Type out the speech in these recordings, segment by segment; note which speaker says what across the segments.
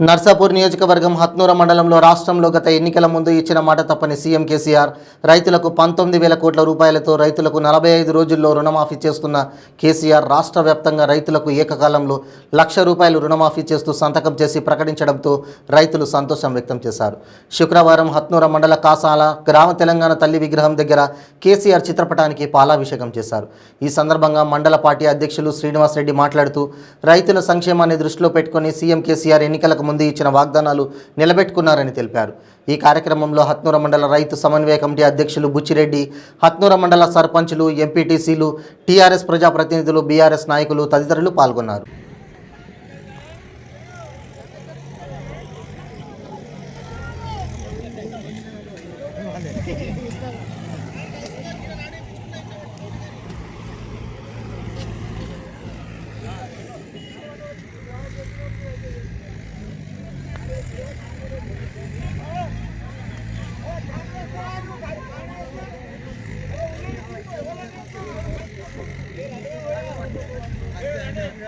Speaker 1: నర్సాపూర్ నియోజకవర్గం హత్నూర మండలంలో రాష్ట్రంలో గత ఎన్నికల ముందు ఇచ్చిన మాట తప్పని సీఎం కేసీఆర్ రైతులకు పంతొమ్మిది వేల కోట్ల రూపాయలతో రైతులకు నలభై ఐదు రోజుల్లో రుణమాఫీ చేస్తున్న కేసీఆర్ రాష్ట్ర వ్యాప్తంగా రైతులకు ఏకకాలంలో లక్ష రూపాయలు రుణమాఫీ చేస్తూ సంతకం చేసి ప్రకటించడంతో రైతులు సంతోషం వ్యక్తం చేశారు. శుక్రవారం హత్నూర మండల కాసాల గ్రామ తెలంగాణ తల్లి విగ్రహం దగ్గర కేసీఆర్ చిత్రపటానికి పాలాభిషేకం చేశారు. ఈ సందర్భంగా మండల పార్టీ అధ్యక్షులు శ్రీనివాసరెడ్డి మాట్లాడుతూ రైతుల సంక్షేమాన్ని దృష్టిలో పెట్టుకుని సీఎం కేసీఆర్ ఎన్నికలకు ముందు ఇచ్చిన వాగ్దానాలు నిలబెట్టుకున్నారని తెలిపారు. ఈ కార్యక్రమంలో హత్నూర మండల రైతు సమన్వయ కమిటీ అధ్యక్షులు బుచ్చిరెడ్డి హత్నూర మండల సర్పంచులు ఎంపీటీసీలు టీఆర్ఎస్ ప్రజాప్రతినిధులు బీఆర్ఎస్ నాయకులు తదితరులు పాల్గొన్నారు.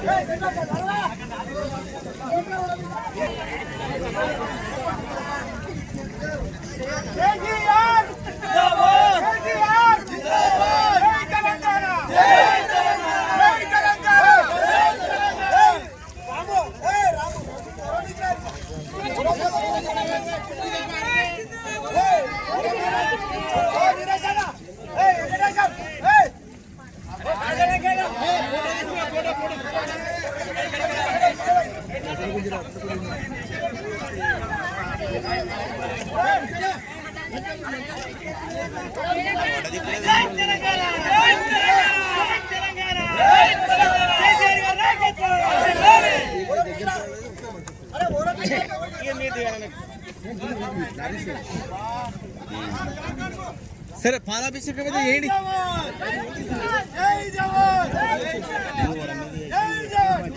Speaker 2: Hey,
Speaker 3: సరే పాలాభిషేకం అయితే ఏంటి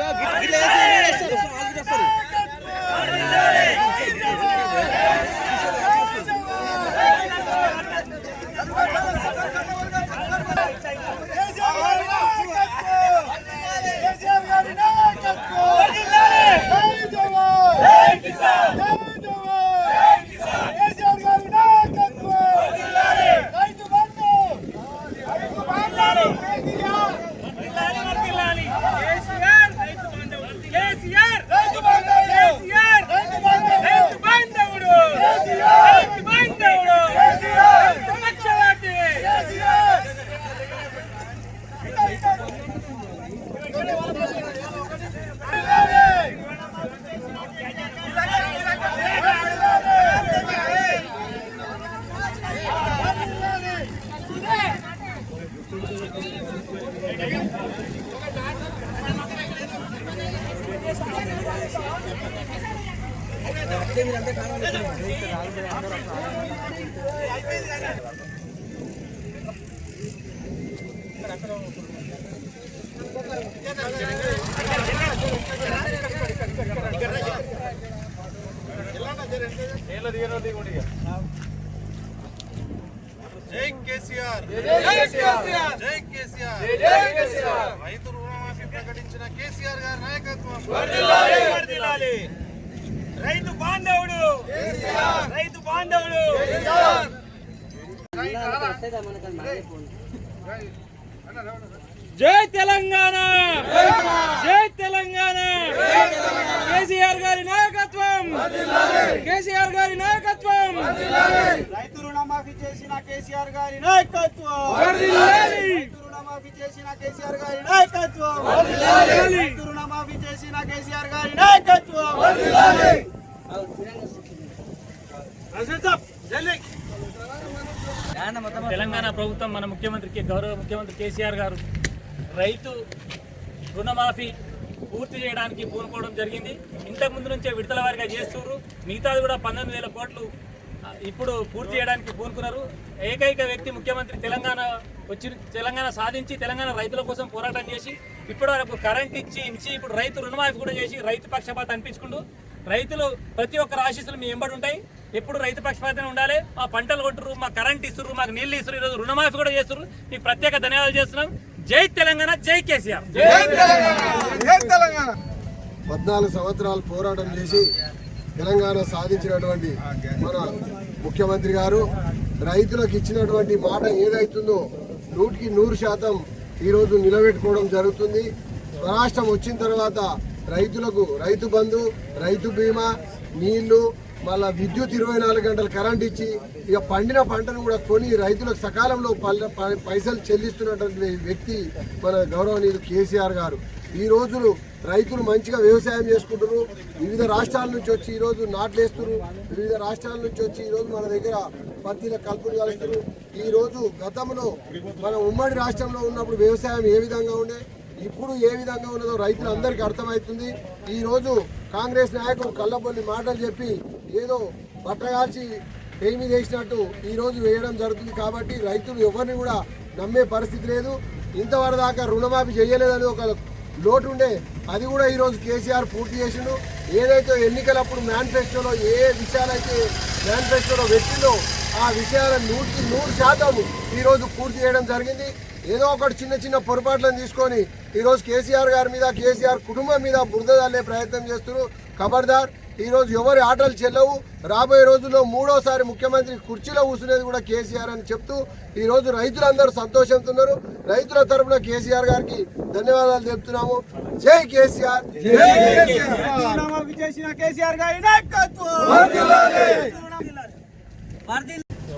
Speaker 3: ఇగో గిట్ల
Speaker 4: జై కేసీఆర్
Speaker 5: జై కేసీఆర్
Speaker 4: జై కేసీఆర్
Speaker 5: జై కేసీఆర్
Speaker 4: రైతు రుణమాఫీ ప్రకటించిన కేసీఆర్ గారి నాయకత్వం
Speaker 3: వర్ధిల్లాలి. రైతు బాంధవుడు. రైతు బాంధవుడు. జై తెలంగాణ! జై తెలంగాణ! కేసీఆర్ గారి నాయకత్వం! కేసీఆర్ గారి నాయకత్వం!
Speaker 5: రైతు రుణమాఫీ చేసిన కేసీఆర్ గారి నాయకత్వం. రైతు రుణమాఫీ చేసిన కేసీఆర్ గారి నాయకత్వం. రైతు రుణమాఫీ చేసిన కేసీఆర్ గారి నాయకత్వం!
Speaker 3: తెలంగాణ ప్రభుత్వం మన ముఖ్యమంత్రికి గౌరవ ముఖ్యమంత్రి కేసీఆర్ గారు రైతు రుణమాఫీ పూర్తి చేయడానికి పూనుకోవడం జరిగింది. ఇంతకు ముందు నుంచే విడతల వారిగా చేస్తున్నారు మిగతాది కూడా పంతొమ్మిది వేల కోట్లు ఇప్పుడు పూర్తి చేయడానికి పూనుకున్నారు. ఏకైక వ్యక్తి ముఖ్యమంత్రి తెలంగాణ వచ్చి తెలంగాణ సాధించి తెలంగాణ రైతుల కోసం పోరాటం చేసి ఇప్పటి వరకు కరెంట్ ఇచ్చి ఇచ్చి ఇప్పుడు రైతు రుణమాఫీ కూడా చేసి రైతు పక్షపాత అనిపించుకుంటూ రైతులు ప్రతి ఒక్క ఆశీస్సులు మీ ఎంబడి ఉంటాయి. ఎప్పుడు రైతు పక్షపాతం ఉండాలి. మా పంటలు కొట్టురు మా కరెంట్ ఇస్తురు మాకు నీళ్ళు ఇస్తురు ఈరోజు రుణమాఫీ కూడా చేస్తున్నారు మీకు ప్రత్యేక ధన్యవాదాలు చేస్తున్నాం. జై తెలంగాణ జై కేసీఆర్.
Speaker 6: పద్నాలుగు సంవత్సరాలు పోరాటం చేసి తెలంగాణ సాధించినటువంటి మన ముఖ్యమంత్రి గారు రైతులకు ఇచ్చినటువంటి మాట ఏదైతుందో నూటికి నూరు శాతం ఈరోజు నిలబెట్టుకోవడం జరుగుతుంది. స్వరాష్ట్రం వచ్చిన తర్వాత రైతులకు రైతు బంధు రైతు బీమా నీళ్ళు మళ్ళా విద్యుత్ ఇరవై నాలుగు గంటలు కరెంట్ ఇచ్చి ఇక పండిన పంటను కూడా కొని రైతులకు సకాలంలో పైసలు చెల్లిస్తున్నటువంటి వ్యక్తి మన గౌరవనీయులు కేసీఆర్ గారు. ఈ రోజులు రైతులు మంచిగా వ్యవసాయం చేసుకుంటారు వివిధ రాష్ట్రాల నుంచి వచ్చి ఈరోజు నాట్లు నాట్లేస్తున్నారు వివిధ రాష్ట్రాల నుంచి వచ్చి ఈరోజు మన దగ్గర పత్తిల కలుపులు కలుస్తారు ఈ రోజు గతంలో మన ఉమ్మడి రాష్ట్రంలో ఉన్నప్పుడు వ్యవసాయం ఏ విధంగా ఉండే? ఇప్పుడు ఏ విధంగా ఉన్నదో రైతులందరికీ అర్థమవుతుంది. ఈరోజు కాంగ్రెస్ నాయకులు కళ్ళబొల్లి మాటలు చెప్పి ఏదో బట్టగాల్చి ఏమి చేసినట్టు ఈరోజు వేయడం జరుగుతుంది కాబట్టి రైతులు ఎవరిని కూడా నమ్మే పరిస్థితి లేదు. ఇంతవరకు దాకా రుణమాఫీ చేయలేదని ఒక లోటు ఉండే అది కూడా ఈరోజు కేసీఆర్ పూర్తి చేసిండు. ఏదైతే ఎన్నికలప్పుడు మేనిఫెస్టోలో ఏ విషయాలైతే మేనిఫెస్టోలో పెట్టిందో ఆ విషయాలను నూటికి నూరు శాతం ఈరోజు పూర్తి చేయడం జరిగింది. ఏదో ఒకటి చిన్న చిన్న పొరపాట్లను తీసుకొని ఈరోజు కేసీఆర్ గారి మీద కేసీఆర్ కుటుంబం మీద బురద చల్లే ప్రయత్నం చేస్తున్నారు. ఖబర్దార్ ఈరోజు ఎవరి ఆటలు చెల్లవు? రాబోయే రోజుల్లో మూడోసారి ముఖ్యమంత్రి కుర్చీలో కూర్చునేది కూడా కేసీఆర్ అని చెప్తూ ఈ రోజు రైతులందరూ సంతోషంతో ఉన్నారు రైతుల తరపున కేసీఆర్ గారికి ధన్యవాదాలు తెలుపుతున్నాము. జై కేసీఆర్!
Speaker 5: రుణమాఫీ చేసిన కేసీఆర్! గారి నాయకత్వం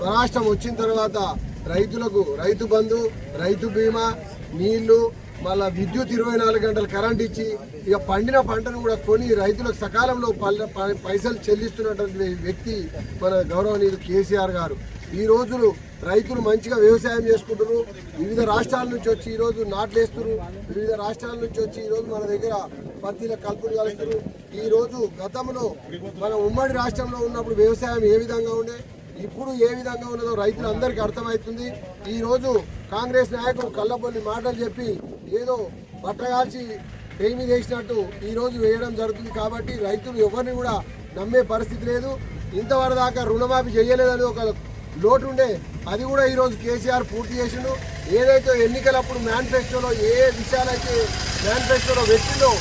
Speaker 6: రాష్ట్రం వచ్చిన తర్వాత రైతులకు రైతు బంధు రైతు బీమా నీళ్ళు మళ్ళా విద్యుత్ ఇరవై నాలుగు గంటలు కరెంట్ ఇచ్చి ఇక పండిన పంటను కూడా కొని రైతులకు సకాలంలో పైసలు చెల్లిస్తున్నటువంటి వ్యక్తి మన గౌరవనీయులు కేసీఆర్ గారు. ఈ రోజులు రైతులు మంచిగా వ్యవసాయం చేసుకుంటారు వివిధ రాష్ట్రాల నుంచి వచ్చి ఈ రోజు నాట్లేస్తున్నారు వివిధ రాష్ట్రాల నుంచి వచ్చి ఈరోజు మన దగ్గర పత్తిల కలుపులు కలుస్తున్నారు. ఈ రోజు గతంలో మన ఉమ్మడి రాష్ట్రంలో ఉన్నప్పుడు వ్యవసాయం ఏ విధంగా ఉండే? ఇప్పుడు ఏ విధంగా ఉన్నదో రైతులందరికీ అర్థమవుతుంది. ఈరోజు కాంగ్రెస్ నాయకులు కళ్ళబొల్లి మాటలు చెప్పి ఏదో బట్టగాల్చి ఏమి వేసినట్టు ఈరోజు వేయడం జరుగుతుంది కాబట్టి రైతులు ఎవరిని కూడా నమ్మే పరిస్థితి లేదు. ఇంతవరదాకా రుణమాఫీ చేయలేదని ఒక లోటు ఉండే అది కూడా ఈరోజు కేసీఆర్ పూర్తి చేసిండు. ఏదైతే ఎన్నికలప్పుడు మేనిఫెస్టోలో ఏ విషయాలైతే మేనిఫెస్టోలో పెట్టిందో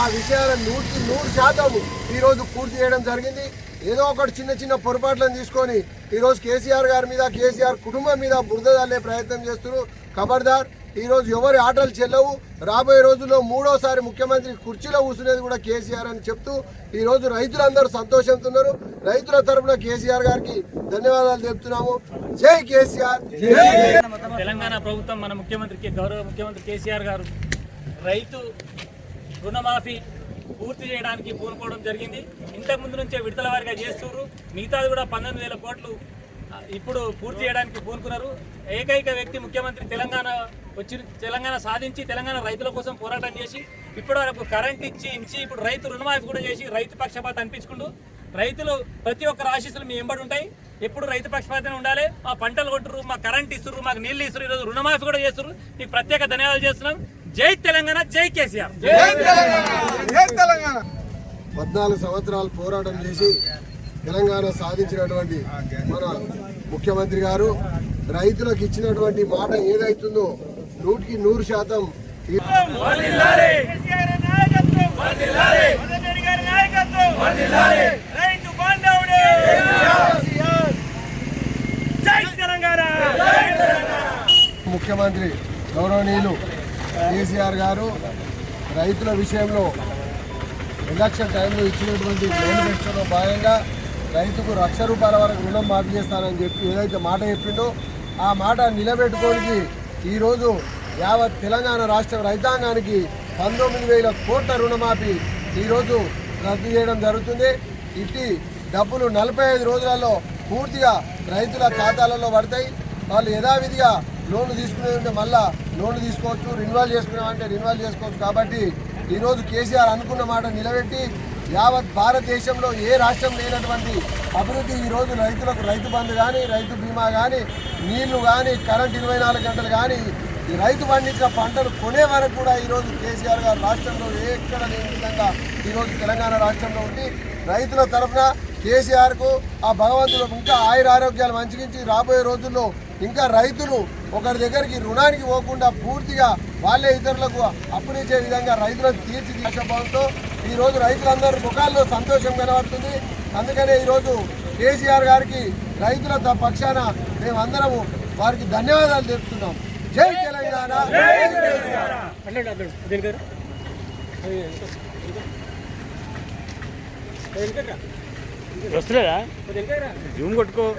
Speaker 6: ఆ విషయాలను నూటికి నూరు శాతం ఈరోజు పూర్తి చేయడం జరిగింది. ఏదో ఒకటి చిన్న చిన్న పొరపాట్లను తీసుకొని ఈరోజు కేసీఆర్ గారి మీద కేసీఆర్ కుటుంబం మీద బురద చల్లే ప్రయత్నం చేస్తున్నారు. ఖబర్దార్ ఈరోజు ఎవరి ఆటలు చెల్లవు? రాబోయే రోజుల్లో మూడోసారి ముఖ్యమంత్రి కుర్చీలో కూర్చునేది కూడా కేసీఆర్ అని చెప్తూ ఈ రోజు రైతులందరూ సంతోషంతో ఉన్నారు. రైతుల తరపున కేసీఆర్ గారికి ధన్యవాదాలు తెలుపుతున్నాము. జై కేసీఆర్!
Speaker 3: తెలంగాణ ప్రభుత్వం మన ముఖ్యమంత్రికి గౌరవ ముఖ్యమంత్రి కేసీఆర్ గారు రైతు రుణమాఫీ పూర్తి చేయడానికి పూనుకోవడం జరిగింది. ఇంతకు ముందు నుంచే విడతల వారిగా చేస్తున్నారు. మిగతాది కూడా పంతొమ్మిది వేల కోట్లు ఇప్పుడు పూర్తి చేయడానికి పూనుకున్నారు. ఏకైక వ్యక్తి ముఖ్యమంత్రి తెలంగాణ వచ్చి తెలంగాణ సాధించి తెలంగాణ రైతుల కోసం పోరాటం చేసి ఇప్పటి వరకు కరెంట్ ఇచ్చి ఇచ్చి ఇప్పుడు రైతు రుణమాఫీ కూడా చేసి రైతు పక్షపాత అనిపించుకుంటూ రైతులు ప్రతి ఒక్కరు ఆశీస్సులు మీ ఎంబడి ఉంటాయి. ఎప్పుడు రైతు పక్షపాతం ఉండాలి. మా పంటలు కొట్టురు మా కరెంట్ ఇస్తున్నారు మాకు నీళ్ళు ఇస్తున్నారు ఈరోజు రుణమాఫీ కూడా చేస్తున్నారు మీకు ప్రత్యేక ధన్యవాదాలు చేస్తున్నాం. జై తెలంగాణ జై కేసీఆర్.
Speaker 6: పద్నాలుగు సంవత్సరాలు పోరాటం చేసి తెలంగాణ సాధించినటువంటి మన ముఖ్యమంత్రి గారు రైతులకు ఇచ్చినటువంటి మాట ఏదైతుందో నూటికి నూరు శాతం ఈ
Speaker 3: రైతు బాంధవుడు. జై తెలంగాణ.
Speaker 6: ముఖ్యమంత్రి గౌరవనీయులు కేసీఆర్ గారు రైతుల విషయంలో ఎలక్షన్ టైంలో ఇచ్చినటువంటి మేనిఫెస్టోలో భాగంగా రైతుకు లక్ష రూపాయల వరకు రుణం మాఫీ చేస్తానని చెప్పి ఏదైతే మాట చెప్పిండో ఆ మాట నిలబెట్టుకోనికి ఈరోజు యావత్ తెలంగాణ రాష్ట్ర రైతాంగానికి పంతొమ్మిది వేల కోట్ల రుణమాఫీ ఈరోజు రద్దు చేయడం జరుగుతుంది. ఇట్టి డబ్బులు నలభై ఐదు రోజులలో పూర్తిగా రైతుల ఖాతాలలో పడతాయి. వాళ్ళు యథావిధిగా లోన్లు తీసుకునే ఉంటే మళ్ళా లోన్లు తీసుకోవచ్చు రిన్వాల్ చేసుకున్నామంటే రిన్వాల్ చేసుకోవచ్చు. కాబట్టి ఈరోజు కేసీఆర్ అనుకున్న మాట నిలబెట్టి యావత్ భారతదేశంలో ఏ రాష్ట్రం లేనటువంటి అభివృద్ధి ఈరోజు రైతులకు రైతు బంధు కానీ రైతు బీమా కానీ నీళ్ళు కానీ కరెంట్ ఇరవై నాలుగు గంటలు కానీ ఈ రైతు పండించిన పంటలు కొనే వరకు కూడా ఈరోజు కేసీఆర్ గారు రాష్ట్రంలో ఎక్కడ లేని విధంగా ఈరోజు తెలంగాణ రాష్ట్రంలో ఉంది. రైతుల తరఫున కేసీఆర్కు ఆ భగవంతుడు ఇంకా ఆయుర ఆరోగ్యాలు మంచిగించి రాబోయే రోజుల్లో ఇంకా రైతులు ఒకరి దగ్గరికి రుణానికి పోకుండా పూర్తిగా వాళ్ళే ఇతరులకు అప్పునిచ్చే విధంగా రైతులకు తీర్చి భావంతో ఈ రోజు రైతులందరూ ముఖాల్లో సంతోషం కనబడుతుంది. అందుకనే ఈరోజు కేసీఆర్ గారికి రైతుల త- పక్షాన మేమందరము వారికి ధన్యవాదాలు తెలుపుతున్నాం. జై తెలంగాణ.
Speaker 3: వస్తులేదా? జూమ్ కొట్టుకో.